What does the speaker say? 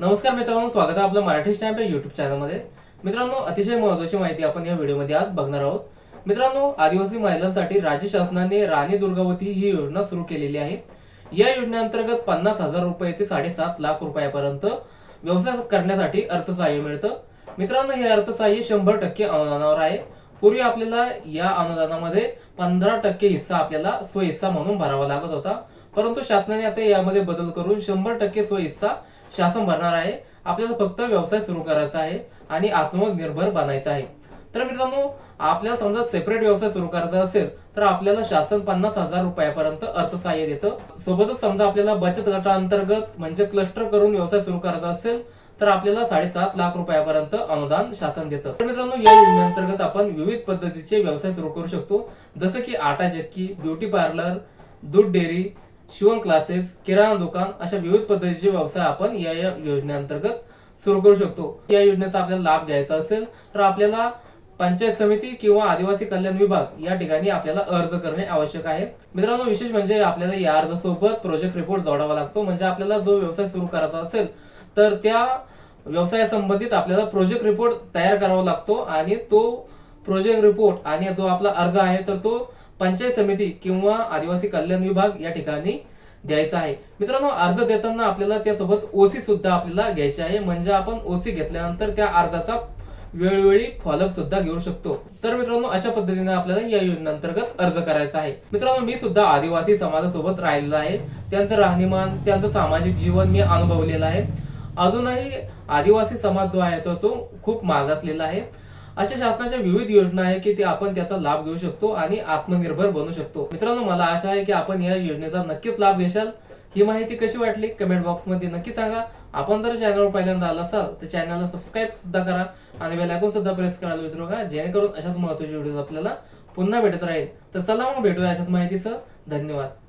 नमस्कार मित्रांनो स्वागत आहे आपलं मराठी स्टॅम्प या युट्यूब चॅनलमध्ये मित्रांनो अतिशय महत्वाची माहिती आपण या व्हिडिओमध्ये आज बघणार आहोत. मित्रांनो आदिवासी महिलांसाठी राज्य शासनाने राणी दुर्गावती ही योजना सुरू केलेली आहे. या योजनेअंतर्गत पन्नास हजार रुपये ते साडेसात लाख रुपयापर्यंत व्यवसाय करण्यासाठी अर्थसहाय्य मिळतं. मित्रांनो हे अर्थसहाय्य शंभर टक्के अनुदानावर आहे. पूर्वी आपल्याला या अनुदानामध्ये पंधरा टक्के हिस्सा आपल्याला स्वहिस्सा म्हणून भरावा लागत होता. परंतु शासनाने आता यामध्ये बदल करून शंभर टक्के स्वहिस्सा शासन भरणार आहे. आपल्याला फक्त व्यवसाय सुरू करायचा आहे आणि आत्मनिर्भर बनायचं आहे. तर मित्रांनो आपल्याला समजा सेपरेट व्यवसाय सुरू करायचा असेल तर आपल्याला शासन पन्नास हजार रुपयापर्यंत अर्थसहाय्य देतं. सोबतच समजा आपल्याला बचत गटाअंतर्गत म्हणजे क्लस्टर करून व्यवसाय सुरू करायचा असेल तर आपल्याला साडेसात लाख रुपयापर्यंत अनुदान शासन देतं. तर मित्रांनो या योजनेअंतर्गत आपण विविध पद्धतीचे व्यवसाय सुरू करू शकतो. जसं की आटा चक्की ब्युटी पार्लर दूध डेअरी शिवण क्लासेस किराणा दुकान अशा विविध पद्धतीचे व्यवसाय आपण या या योजनेअंतर्गत सुरू करू शकतो. या योजनेचा आपल्याला लाभ घ्यायचा असेल तर आपल्याला पंचायत समिती किंवा आदिवासी कल्याण विभाग या ठिकाणी आपल्याला अर्ज करणे आवश्यक आहे. मित्रांनो विशेष म्हणजे आपल्याला या अर्जासोबत प्रोजेक्ट रिपोर्ट जोडावा लागतो. म्हणजे आपल्याला जो व्यवसाय सुरू करायचा असेल तर त्या व्यवसायासंबंधित आपल्याला प्रोजेक्ट रिपोर्ट तयार करावा लागतो आणि तो प्रोजेक्ट रिपोर्ट आणि जो आपला अर्ज आहे तर तो पंचायत समिती किंवा आदिवासी कल्याण विभाग या ठिकाणी द्यायचा आहे. मित्रांनो अर्ज देताना आपल्याला त्यासोबत ओसी सुद्धा आपल्याला घ्यायची आहे. म्हणजे आपण ओसी घेतल्यानंतर त्या अर्जाचा वेळोवेळी फॉलोअप सुद्धा घेऊ शकतो. तर मित्रांनो अशा पद्धतीने आपल्याला या योजनेअंतर्गत अर्ज करायचा आहे. मित्रांनो मी सुद्धा आदिवासी समाजासोबत राहिलेलो आहे. त्यांचं राहणीमान त्यांचं सामाजिक जीवन मी अनुभवलेलं आहे. अजूनही आदिवासी समाज जो आहे तो तो खूप मागासलेला आहे. अशा शासनाच्या विविध योजना आहे की ते आपण त्याचा लाभ घेऊ शकतो आणि आत्मनिर्भर बनू शकतो. मित्रांनो मला आशा आहे की आपण या योजनेचा नक्कीच लाभ घेशाल. ही माहिती कशी वाटली? कमेंट बॉक्समध्ये नक्की सांगा. आपण जर चॅनलवर पहिल्यांदा आला असाल तर चॅनलला सबस्क्राईब सुद्धा करा आणि बेल आयकॉन सुद्धा प्रेस करायला विसरू नका जेणेकरून अशाच महत्त्वाचे व्हिडिओ आपल्याला पुन्हा भेटत राहील. तर चला मग भेटूया अशाच माहितीचं धन्यवाद.